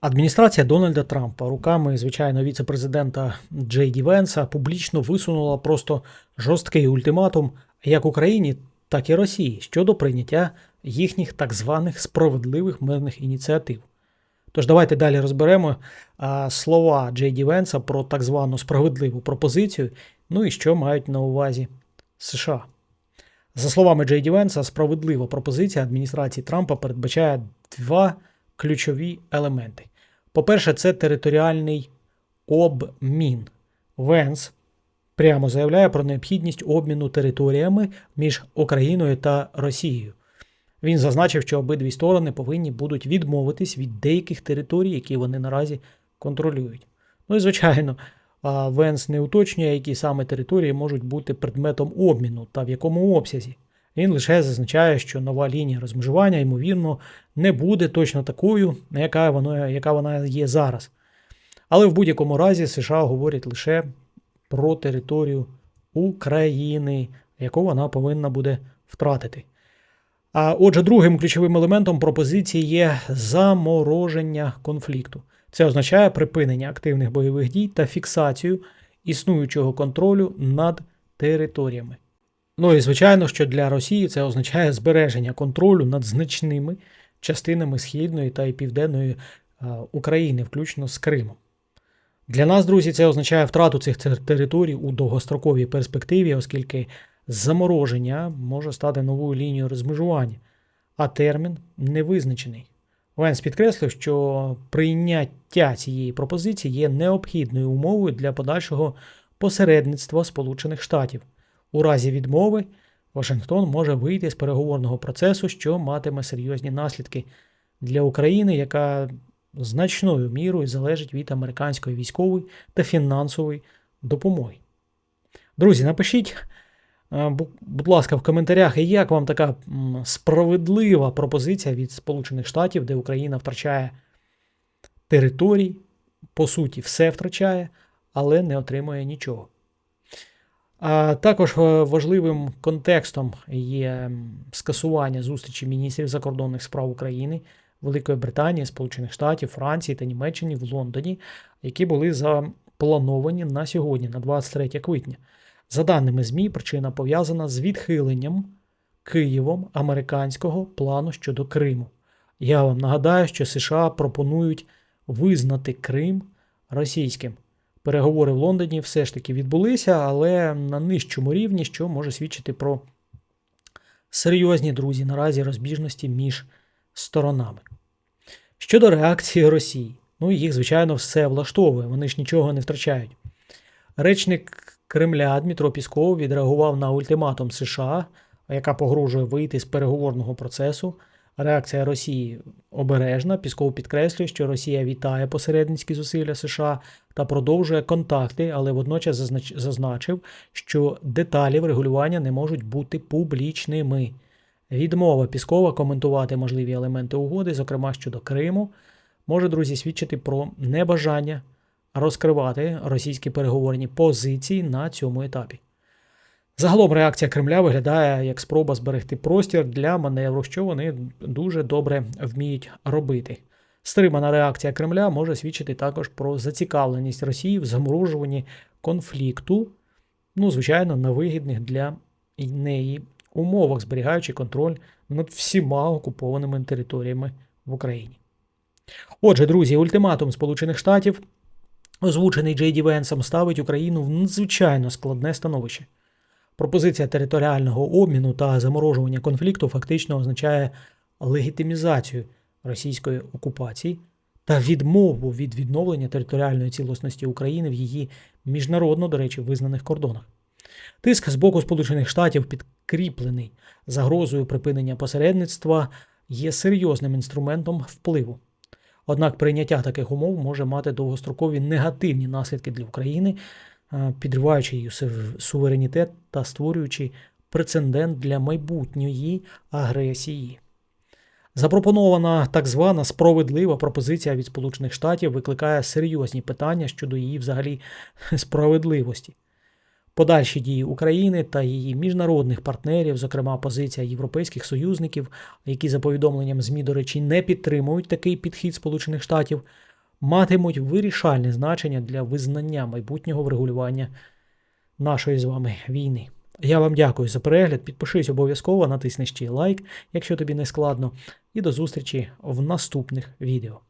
Адміністрація Дональда Трампа руками, звичайно, віце-президента Джей Ді Венса публічно висунула просто жорсткий ультиматум як Україні, так і Росії щодо прийняття їхніх так званих справедливих мирних ініціатив. Тож давайте далі розберемо слова Джей Ді Венса про так звану справедливу пропозицію, ну і що мають на увазі США. За словами Джей Ді Венса, справедлива пропозиція адміністрації Трампа передбачає два ключові елементи. По-перше, це територіальний обмін. Венс прямо заявляє про необхідність обміну територіями між Україною та Росією. Він зазначив, що обидві сторони повинні будуть відмовитись від деяких територій, які вони наразі контролюють. Ну і звичайно, Венс не уточнює, які саме території можуть бути предметом обміну та в якому обсязі. Він лише зазначає, що нова лінія розмежування, ймовірно, не буде точно такою, яка вона, яка вона є зараз. Але в будь-якому разі США говорять лише про територію України, яку вона повинна буде втратити. А отже, другим ключовим елементом пропозиції є замороження конфлікту. Це означає припинення активних бойових дій та фіксацію існуючого контролю над територіями. Ну і звичайно, що для Росії це означає збереження контролю над значними частинами Східної та й Південної е, України, включно з Кримом. Для нас, друзі, це означає втрату цих територій у довгостроковій перспективі, оскільки замороження може стати новою лінією розмежування, а термін не визначений. Венс підкреслив, що прийняття цієї пропозиції є необхідною умовою для подальшого посередництва Сполучених Штатів. У разі відмови Вашингтон може вийти з переговорного процесу, що матиме серйозні наслідки для України, яка значною мірою залежить від американської військової та фінансової допомоги. Друзі, напишіть, е, будь ласка, в коментарях, як вам така справедлива пропозиція від Сполучених Штатів, де Україна втрачає територій, по суті, все втрачає, але не отримує нічого. А також е, важливим контекстом є скасування зустрічі міністрів закордонних справ України, Великої Британії, Сполучених Штатів, Франції та Німеччини в Лондоні, які були заплановані на сьогодні, на 23 квітня. За даними ЗМІ, причина пов'язана з відхиленням Києвом американського плану щодо Криму. Я вам нагадаю, що США пропонують визнати Крим російським. Переговори в Лондоні все ж таки відбулися, але на нижчому рівні, що може свідчити про серйозні друзі наразі розбіжності між сторонами. Щодо реакції Росії, ну їх, звичайно, все влаштовує, вони ж нічого не втрачають. Речник Кремля Дмитро Пісков відреагував на ультиматум США, яка погрожує вийти з переговорного процесу. Реакція Росії обережна. Пісков підкреслює, що Росія вітає посередницькі зусилля США та продовжує контакти, але водночас зазнач- зазначив, що деталі врегулювання не можуть бути публічними. Відмова Піскова коментувати можливі елементи угоди, зокрема щодо Криму, може, друзі, свідчити про небажання розкривати російські переговорні позиції на цьому етапі. Загалом реакція Кремля виглядає як спроба зберегти простір для маневру, що вони дуже добре вміють робити. Стримана реакція Кремля може свідчити також про зацікавленість Росії в заморожуванні конфлікту, ну, звичайно, на вигідних для неї умовах, зберігаючи контроль над всіма окупованими територіями в Україні. Отже, друзі, ультиматум Сполучених Штатів, озвучений Джей Ді Венсом, ставить Україну в надзвичайно складне становище. Пропозиція територіального обміну та заморожування конфлікту фактично означає легітимізацію російської окупації та відмову від відновлення територіальної цілісності України в її міжнародно, до речі, визнаних кордонах. Тиск з боку Сполучених Штатів, підкріплений загрозою припинення посередництва, є серйозним інструментом впливу. Однак прийняття таких умов може мати довгострокові негативні наслідки для України, підриваючи її суверенітет та створюючи прецедент для майбутньої агресії. Запропонована так звана справедлива пропозиція від Сполучених Штатів викликає серйозні питання щодо її взагалі справедливості. Подальші дії України та її міжнародних партнерів, зокрема позиція європейських союзників, які за повідомленням ЗМІ, до речі, не підтримують такий підхід Сполучених Штатів, матимуть вирішальне значення для визнання майбутнього врегулювання нашої з вами війни. Я вам дякую за перегляд. Підпишись обов'язково, натисни ще лайк, якщо тобі не складно. І до зустрічі в наступних відео.